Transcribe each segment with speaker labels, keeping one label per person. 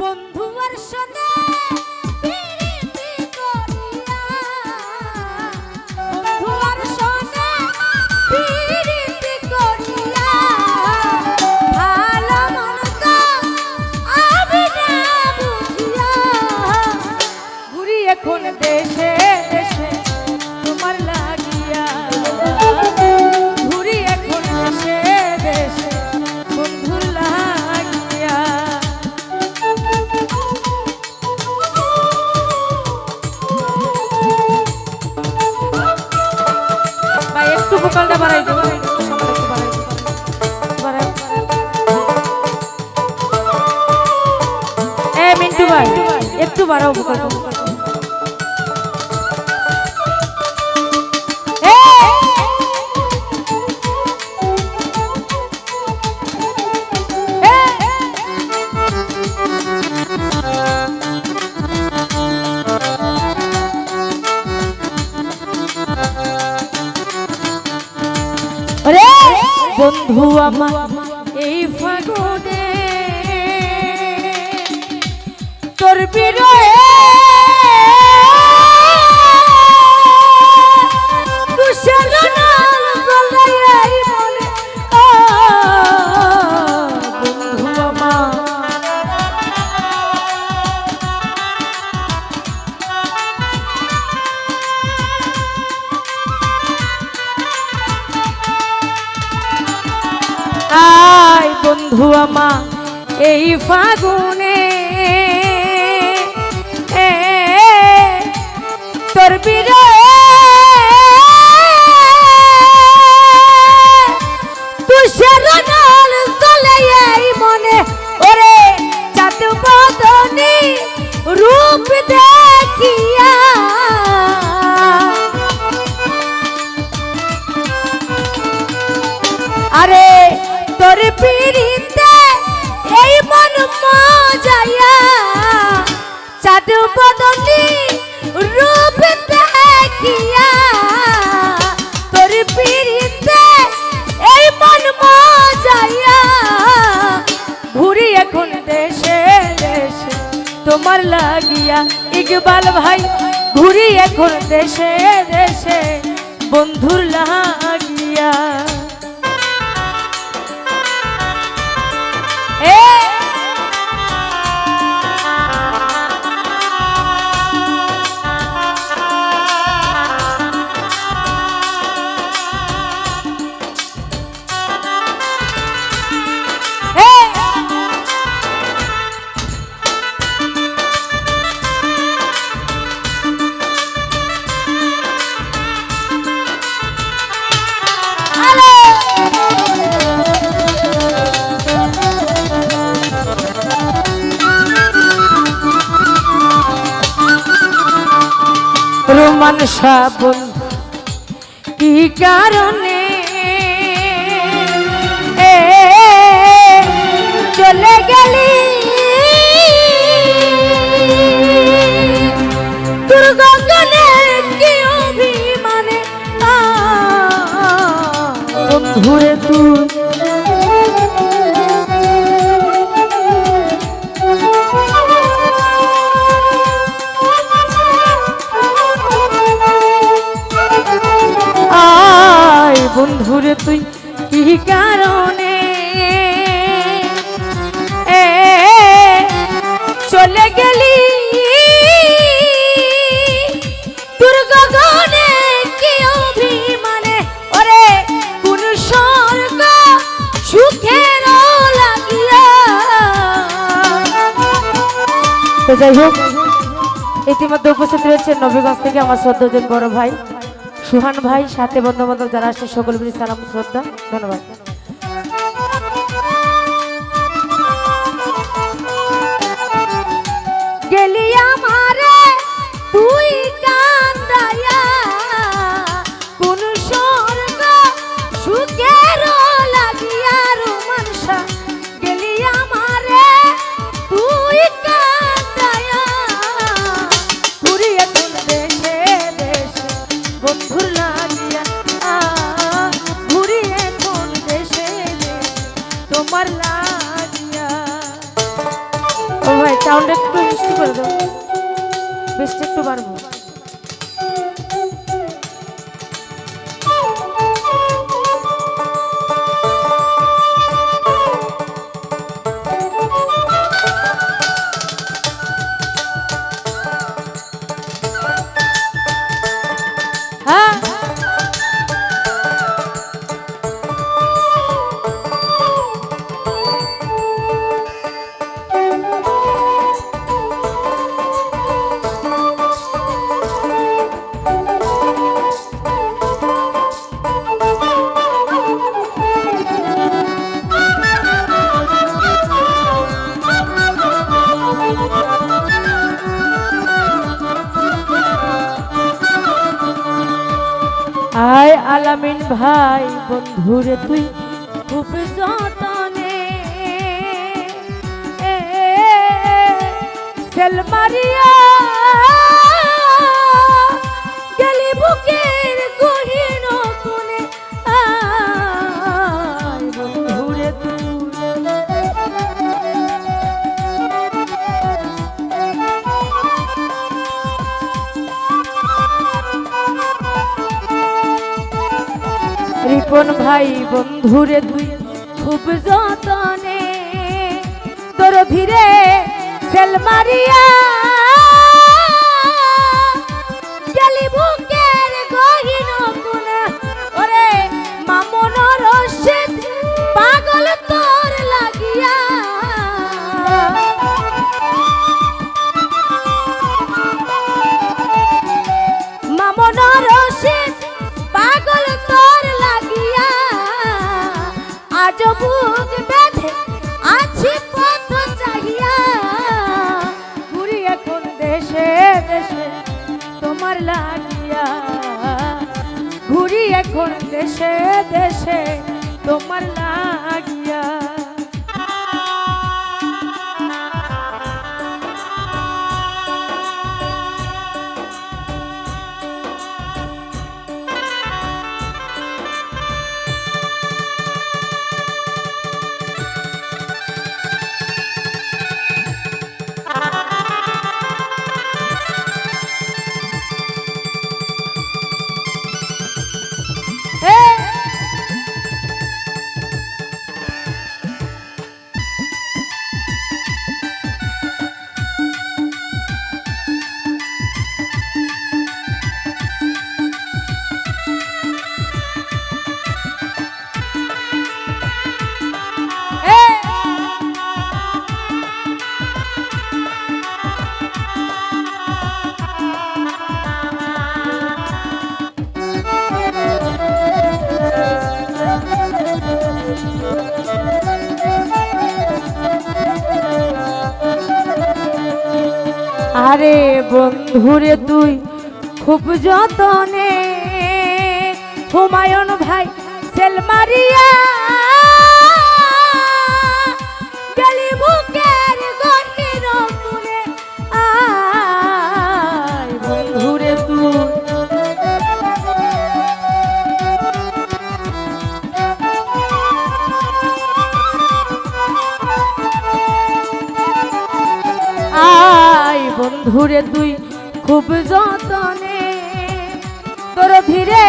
Speaker 1: বন্ধু আর সনে প্রীতি করিয়া। ভোকালটা বাড়াই দেবো মিন্টু ভাই একটু বাড়াও আমার এই ফাগুনে তোর বিরয়ে আয় বন্ধু আমা এই ফাগুনে তোর বিরে তুষার এই মন মজায়া ঘুরি এখন দেশে দেশে তোমার লাগিয়া। ইকবাল ভাই ঘুরি এখন দেশে দেশে বন্ধুর লাগিয়া। রোমান সাবন কি কারণে? চলে গেলি? আ, তুই যাই হোক ইতিমধ্যে উপস্থিত রয়েছে নবীগঞ্জ থেকে আমার শ্রদ্ধাজন বড় ভাই সুহান ভাই, সাথে বন্ধু বান্ধব যারা আসছে সকল প্রতি সালাম, শ্রদ্ধা, ধন্যবাদ। গেলি ও ভাই সাউন্ড একটু মিষ্টি করে দাও। বেশটা একটু বাড়বো। আলামিন ভাই বন্ধুরে তুই খুব যতনে। এ, রিপন ভাই বন্ধুরে তুই খুব যতনে। তোর ভিড়ে সেল মারিয়া গেলি বুকের দেশে দেশে তোমার আরে বন্ধুরে তুই খুব যতনে হুমায়ুন ভাই সেল বন্ধুরে তুই খুব যতনে। তোর ভিড়ে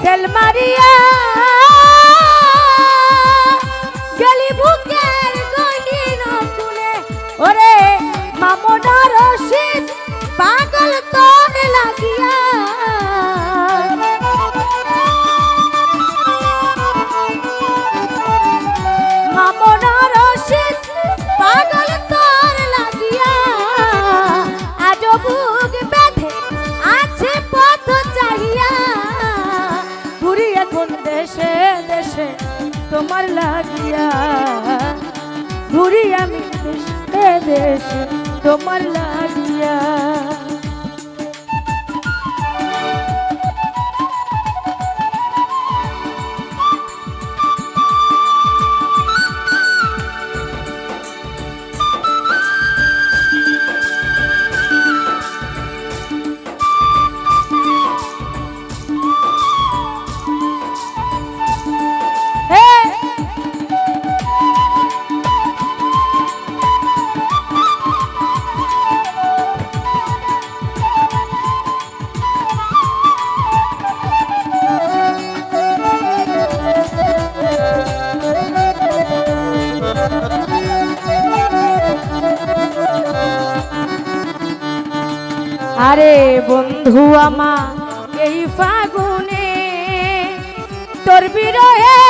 Speaker 1: সেল মারিয়া গেলি বুকের গহীন তুলে ওরে মামনা রশিদ পাগল তোর লাগিয়া। দেশে তোমার লাগিয়া। আরে বন্ধু আমা এই ফাগুনে তোর বিরহে